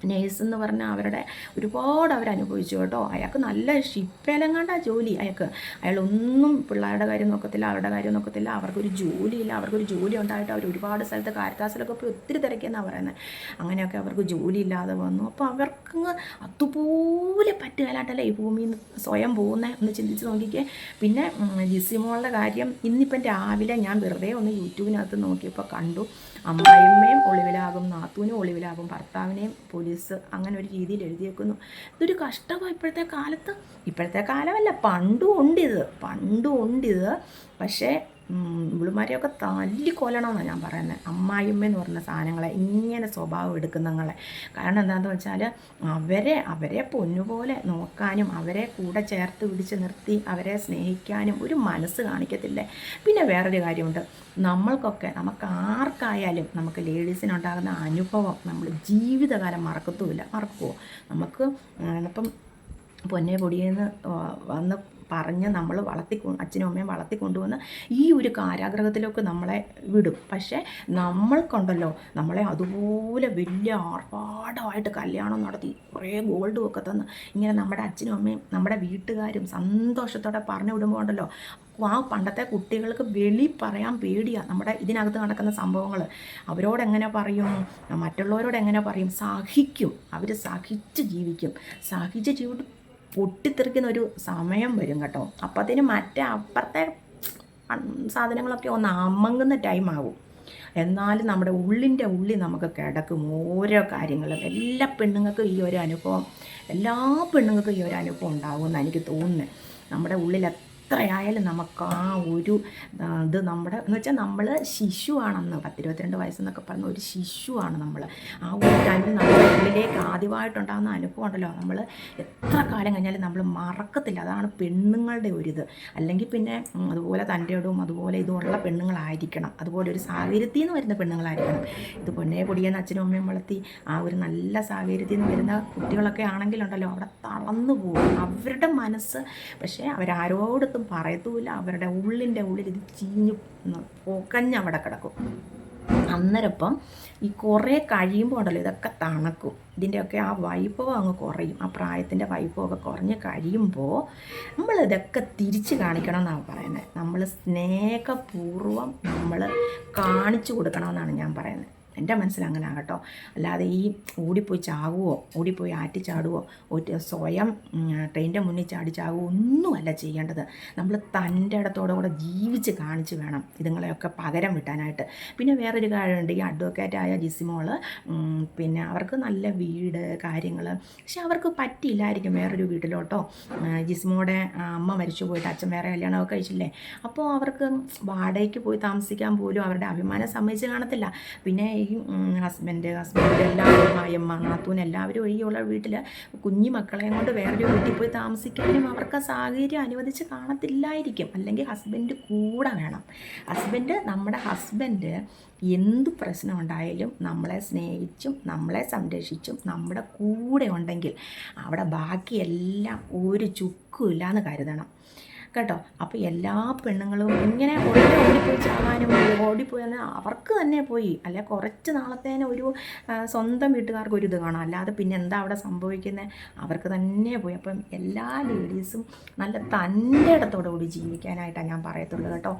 നേഴ്സ് എന്ന് പറഞ്ഞാൽ അവരുടെ ഒരുപാട് അവർ അനുഭവിച്ചു കേട്ടോ. അയാൾക്ക് നല്ല ഷിപ്പേലങ്ങാണ്ട ജോലി. അയാൾക്ക് അയാളൊന്നും പിള്ളേരുടെ കാര്യം നോക്കത്തില്ല അവരുടെ കാര്യം നോക്കത്തില്ല. അവർക്കൊരു ജോലിയില്ല. അവർക്കൊരു ജോലി ഉണ്ടായിട്ട് അവർ ഒരുപാട് സ്ഥലത്ത് കാരത്താസിലൊക്കെ പോയി ഒത്തിരി തിരക്കിയെന്നാണ് പറയുന്നത് അങ്ങനെയൊക്കെ അവർക്ക് ജോലി ഇല്ലാതെ വന്നു. അപ്പോൾ അവർക്ക് അതുപോലെ പറ്റുകയില്ലാട്ടല്ലേ ഈ ഭൂമിയിൽ നിന്ന് സ്വയം പോകുന്നത് ഒന്ന് ചിന്തിച്ച് നോക്കിക്കേ. പിന്നെ ജിസിമോളുടെ കാര്യം ഇന്നിപ്പം രാവിലെ ഞാൻ വെറുതെ ഒന്ന് യൂട്യൂബിനകത്ത് നോക്കിയപ്പോൾ കണ്ടു. അമ്മായിമ്മയും ഒളിവിലാകും നാത്തൂനും ഒളിവിലാകും ഭർത്താവിനെയും പോലീസ് അങ്ങനെ ഒരു രീതിയിൽ എഴുതിയേക്കുന്നു ഇതൊരു കഷ്ടമാണ് ഇപ്പോഴത്തെ കാലത്ത്. ഇപ്പോഴത്തെ കാലമല്ല പണ്ടും ഉണ്ട് ഇത് പണ്ടും ഉണ്ട് ഇത് പക്ഷേ ഇവളുമാരെയൊക്കെ തല്ലിക്കൊല്ലണമെന്നാണ് ഞാൻ പറയുന്നത് അമ്മായിമ്മ എന്ന് പറഞ്ഞ സാധനങ്ങളെ ഇങ്ങനെ സ്വഭാവം എടുക്കുന്നങ്ങളെ. കാരണം എന്താണെന്ന് വെച്ചാൽ അവരെ അവരെ പൊന്നുപോലെ നോക്കാനും അവരെ കൂടെ ചേർത്ത് പിടിച്ച് നിർത്തി അവരെ സ്നേഹിക്കാനും ഒരു മനസ്സ് കാണിക്കത്തില്ലേ? പിന്നെ വേറൊരു കാര്യമുണ്ട്. നമ്മൾക്കൊക്കെ നമുക്ക് ആർക്കായാലും നമുക്ക് ലേഡീസിനുണ്ടാകുന്ന അനുഭവം നമ്മൾ ജീവിതകാലം മറക്കത്തുമില്ല. മറക്കുമോ നമുക്ക് ഇപ്പം പൊന്നെ പൊടിയെന്ന് വന്ന് പറഞ്ഞ് നമ്മൾ വളർത്തി അച്ഛനും അമ്മയും വളർത്തി കൊണ്ടുവന്ന് ഈ ഒരു കാരാഗ്രഹത്തിലൊക്കെ നമ്മളെ വിടും. പക്ഷേ നമ്മൾക്കുണ്ടല്ലോ നമ്മളെ അതുപോലെ വലിയ ആർഭാടമായിട്ട് കല്യാണം നടത്തി കുറേ ഗോൾഡും ഒക്കെ തന്ന് ഇങ്ങനെ നമ്മുടെ അച്ഛനും അമ്മയും നമ്മുടെ വീട്ടുകാരും സന്തോഷത്തോടെ പറഞ്ഞു വിടുമ്പോൾ ഉണ്ടല്ലോ ആ പണ്ടത്തെ കുട്ടികൾക്ക് വെളി പറയാൻ പേടിയാണ് നമ്മുടെ ഇതിനകത്ത് നടക്കുന്ന സംഭവങ്ങൾ അവരോട് എങ്ങനെ പറയും? മറ്റുള്ളവരോട് എങ്ങനെ പറയും? സഹിക്കും. അവർ സഹിച്ച് ജീവിക്കും. സഹിച്ച് ജീവിട്ട് പൊട്ടിത്തെറിക്കുന്ന ഒരു സമയം വരും കേട്ടോ. അപ്പത്തേന് മറ്റേ അപ്പുറത്തെ സാധനങ്ങളൊക്കെ ഒന്ന് അമ്മങ്ങുന്ന ടൈം ആവും. എന്നാലും നമ്മുടെ ഉള്ളിന്റെ ഉള്ളിൽ നമുക്ക് കിടക്കും ഓരോ കാര്യങ്ങളും. എല്ലാ പെണ്ണുങ്ങൾക്കും ഈ ഒരു അനുഭവം എല്ലാ പെണ്ണുങ്ങൾക്കും ഈ ഒരു അനുഭവം ഉണ്ടാകുമെന്ന് എനിക്ക് തോന്നുന്നത്. നമ്മുടെ ഉള്ളിൽ എത്രയായാലും നമുക്ക് ആ ഒരു ഇത് നമ്മുടെ എന്ന് വെച്ചാൽ നമ്മൾ ശിശുവാണെന്ന് പത്തിരുപത്തിരണ്ട് വയസ്സെന്നൊക്കെ പറഞ്ഞ ഒരു ശിശുവാണ് നമ്മൾ ആ ഒരു ടൈമിൽ നമ്മുടെ ഉള്ളിലേക്ക് ആദ്യമായിട്ടുണ്ടാകുന്ന അനുഭവം ഉണ്ടല്ലോ. നമ്മൾ എത്ര കാലം കഴിഞ്ഞാലും നമ്മൾ മറക്കത്തില്ല. അതാണ് പെണ്ണുങ്ങളുടെ ഒരിത് അല്ലെങ്കിൽ പിന്നെ അതുപോലെ തന്റെ ഇടവും അതുപോലെ ഇതുമുള്ള പെണ്ണുങ്ങളായിരിക്കണം. അതുപോലെ ഒരു സാഹചര്യത്തിൽ നിന്ന് വരുന്ന പെണ്ണുങ്ങളായിരിക്കണം. ഇത് പൊന്നേ പൊടിയെന്ന് അച്ഛനും അമ്മയും വളർത്തി ആ ഒരു നല്ല സാഹചര്യത്തിൽ നിന്ന് വരുന്ന കുട്ടികളൊക്കെ ആണെങ്കിലുണ്ടല്ലോ അവിടെ തളർന്നു പോകും. അവരുടെ മനസ്സ് പക്ഷേ അവരാരോടത്തും പറയത്തുമില്ല. അവരുടെ ഉള്ളിന്റെ ഉള്ളിൽ ഇത് ചീഞ്ഞു പൊക്കഞ്ഞ് അവിടെ കിടക്കും. അന്നേരപ്പം ഈ കുറേ കഴിയുമ്പോൾ ഉണ്ടല്ലോ ഇതൊക്കെ തണുക്കും. ഇതിന്റെയൊക്കെ ആ വൈഭവം അങ്ങ് കുറയും. ആ പ്രായത്തിന്റെ വൈഭവമൊക്കെ കുറഞ്ഞ് കഴിയുമ്പോൾ നമ്മൾ ഇതൊക്കെ തിരിച്ച് കാണിക്കണം എന്നാണ് പറയുന്നത്. നമ്മൾ സ്നേഹപൂർവം നമ്മൾ കാണിച്ചു കൊടുക്കണമെന്നാണ് ഞാൻ പറയുന്നത്. എന്റെ മനസ്സിൽ അങ്ങനെ ആകട്ടോ അല്ലാതെ ഈ ഓടിപ്പോയി ചാകുവോ ഓടിപ്പോയി ആറ്റിച്ചാടുവോ ഒരു സ്വയം ട്രെയിനിന്റെ മുന്നിൽ ചാടി ചാകുവോ ഒന്നുമല്ല ചെയ്യേണ്ടത്. നമ്മൾ തന്റെ ഇടത്തോടെ കൂടെ ജീവിച്ച് കാണിച്ച് വേണം ഇതുങ്ങളെയൊക്കെ പകരം വിട്ടാനായിട്ട്. പിന്നെ വേറൊരു കാര്യമുണ്ട് ഈ അഡ്വക്കേറ്റായ ജിസിമോൾ പിന്നെ അവർക്ക് നല്ല വീട് കാര്യങ്ങൾ പക്ഷെ അവർക്ക് പറ്റിയില്ലായിരിക്കും വേറൊരു വീട്ടിലോട്ടോ. ജിസ്മോടെ അമ്മ മരിച്ചു പോയിട്ട് അച്ഛൻ വേറെ കല്യാണമൊക്കെ കഴിച്ചില്ലേ? അപ്പോൾ അവർക്ക് വാടകയ്ക്ക് പോയി താമസിക്കാൻ പോലും അവരുടെ അഭിമാനം സമ്മതിച്ച് കാണത്തില്ല. പിന്നെ ഹസ്ബൻഡ് ഹസ്ബൻഡ് എല്ലാവരും അയ്യമ്മ നാത്തൂൻ എല്ലാവരും ഒഴികെയുള്ള വീട്ടിൽ കുഞ്ഞു മക്കളെയും കൊണ്ട് വേറൊരു വീട്ടിൽ പോയി താമസിക്കാനും അവർക്ക് ആ സാഹചര്യം അനുവദിച്ച് കാണത്തില്ലായിരിക്കും. അല്ലെങ്കിൽ ഹസ്ബൻഡ് കൂടെ വേണം. ഹസ്ബൻഡ് നമ്മുടെ ഹസ്ബൻഡ് എന്ത് പ്രശ്നം ഉണ്ടായാലും നമ്മളെ സ്നേഹിച്ചും നമ്മളെ സംരക്ഷിച്ചും നമ്മുടെ കൂടെ ഉണ്ടെങ്കിൽ അവിടെ ബാക്കിയെല്ലാം ഒരു ചുക്കും ഇല്ലാന്ന് കരുതണം. കേട്ടോ? അപ്പോൾ എല്ലാ പെണ്ണുങ്ങളും ഇങ്ങനെ ഉടനെ ഓടിപ്പോയി ചാവാനും ഓടിപ്പോയി എന്ന് അവർക്ക് തന്നെ പോയി. അല്ലെ കുറച്ച് നാളത്തേനെ ഒരു സ്വന്തം വീട്ടുകാർക്ക് ഒരു ഇത് കാണാം. അല്ലാതെ പിന്നെ എന്താ അവിടെ സംഭവിക്കുന്നത് അവർക്ക് തന്നെ പോയി. അപ്പം എല്ലാ ലേഡീസും നല്ല തന്റെ ഇടത്തോടു കൂടി ജീവിക്കാനായിട്ടാണ് ഞാൻ പറയത്തുള്ളൂ കേട്ടോ.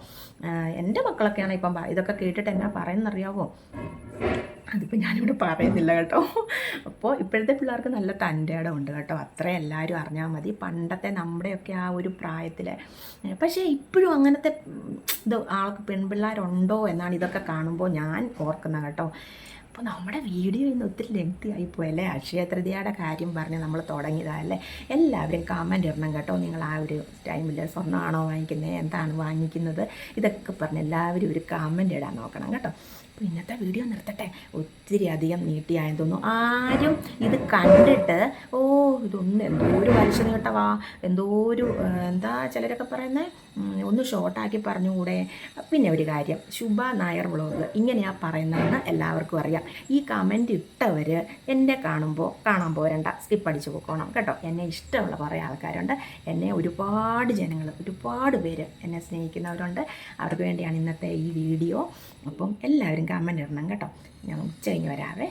എന്റെ മക്കളൊക്കെയാണ് ഇപ്പം ഇതൊക്കെ കേട്ടിട്ട് എന്നാ പറയുന്നറിയാവോ? അതിപ്പോൾ ഞാനിവിടെ പറയുന്നില്ല കേട്ടോ. അപ്പോൾ ഇപ്പോഴത്തെ പിള്ളേർക്ക് നല്ല തന്റെ ഇടം ഉണ്ട് കേട്ടോ. അത്ര എല്ലാവരും അറിഞ്ഞാൽ മതി. പണ്ടത്തെ നമ്മുടെയൊക്കെ ആ ഒരു പ്രായത്തിൽ പക്ഷേ ഇപ്പോഴും അങ്ങനത്തെ ഇത് ആൾക്ക് പെൺപിള്ളേരുണ്ടോ എന്നാണ് ഇതൊക്കെ കാണുമ്പോൾ ഞാൻ ഓർക്കുന്നത് കേട്ടോ. അപ്പോൾ നമ്മുടെ വീഡിയോ ഇന്ന് ഒത്തിരി ലെങ്തി ആയിപ്പോയി അല്ലേ? അക്ഷയ തൃതിയുടെ കാര്യം പറഞ്ഞ് നമ്മൾ തുടങ്ങിയതല്ലേ എല്ലാവരും കമന്റ് ഇടണം കേട്ടോ. നിങ്ങൾ ആ ഒരു ടൈമിൽ സ്വർണമാണോ വാങ്ങിക്കുന്നത് എന്താണ് വാങ്ങിക്കുന്നത്? ഇതൊക്കെ പറഞ്ഞ് എല്ലാവരും ഒരു കമന്റ് ഇടാൻ നോക്കണം കേട്ടോ. അപ്പോൾ ഇന്നത്തെ വീഡിയോ നിർത്തട്ടെ. ഒത്തിരി അധികം നീട്ടിയായെന്ന് തോന്നുന്നു. ആരും ഇത് കണ്ടിട്ട് ഓ ഇതൊന്നും എന്തോ ഒരു വലിച്ചു നീട്ടവാ. എന്തോ ഒരു എന്താ ചിലരൊക്കെ പറയുന്നത് ഒന്ന് ഷോർട്ടാക്കി പറഞ്ഞുകൂടെ? പിന്നെ ഒരു കാര്യം. ശുഭ നായർ വ്ളോഗ് ഇങ്ങനെയാ പറയുന്നതെന്ന് എല്ലാവർക്കും അറിയാം. ഈ കമന്റ് ഇട്ടവർ എന്നെ കാണുമ്പോൾ കാണാൻ പോരണ്ട. സ്കിപ്പ് അടിച്ച് പോക്കോണം. കേട്ടോ. എന്നെ ഇഷ്ടമുള്ള കുറേ ആൾക്കാരുണ്ട്. എന്നെ ഒരുപാട് ജനങ്ങൾ ഒരുപാട് പേര് എന്നെ സ്നേഹിക്കുന്നവരുണ്ട്. അവർക്ക് വേണ്ടിയാണ് ഇന്നത്തെ ഈ വീഡിയോ. അപ്പം എല്ലാവരും കമന്റ് ഇടണം കേട്ടോ. ഞാൻ ഉച്ച കഴിഞ്ഞ് വരാവേ.